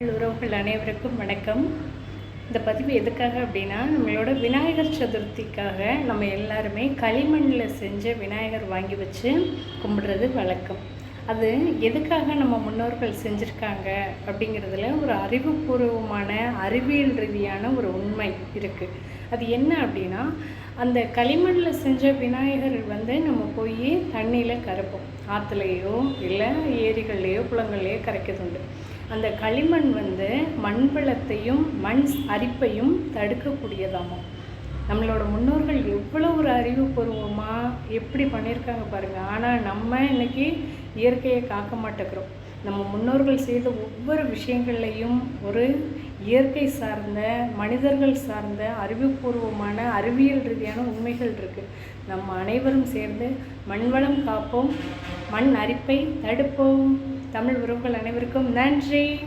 உறவுகள் அனைவருக்கும் வணக்கம். இந்த பதிவு எதுக்காக அப்படின்னா நம்மளோட விநாயகர் சதுர்த்திக்காக நம்ம எல்லாருமே களிமண்ணில் செஞ்ச விநாயகர் வாங்கி வச்சு கும்பிடுறது வழக்கம். அது எதுக்காக நம்ம முன்னோர்கள் செஞ்சுருக்காங்க அப்படிங்கிறதுல ஒரு அறிவுபூர்வமான அறிவியல் ரீதியான ஒரு உண்மை இருக்குது அது என்ன அப்படின்னா அந்த களிமண்ணில் செஞ்ச விநாயகர் வந்து நம்ம தண்ணியில் கரைப்போம். ஆற்றுலையோ இல்லை ஏரிகள்லையோ குளங்கள்லேயோ கரைக்கிறது உண்டு அந்த களிமண் வந்து மண் வளத்தையும் மண் அரிப்பையும் தடுக்கக்கூடியதாகும் நம்மளோட முன்னோர்கள் எவ்வளோ ஒரு அறிவுபூர்வமாக எப்படி பண்ணியிருக்காங்க பாருங்கள் ஆனால் நம்ம இன்றைக்கி இயற்கையை காக்க மாட்டேங்கிறோம். நம்ம முன்னோர்கள் செய்த ஒவ்வொரு விஷயங்கள்லையும் ஒரு இயற்கை சார்ந்த மனிதர்கள் சார்ந்த அறிவுபூர்வமான அறிவியல் ரீதியான உண்மைகள் இருக்குது நம்ம அனைவரும் சேர்ந்து மண்வளம் காப்போம் மண் அரிப்பை தடுப்போம். தமிழ் உறவுகள் அனைவருக்கும் நன்றி.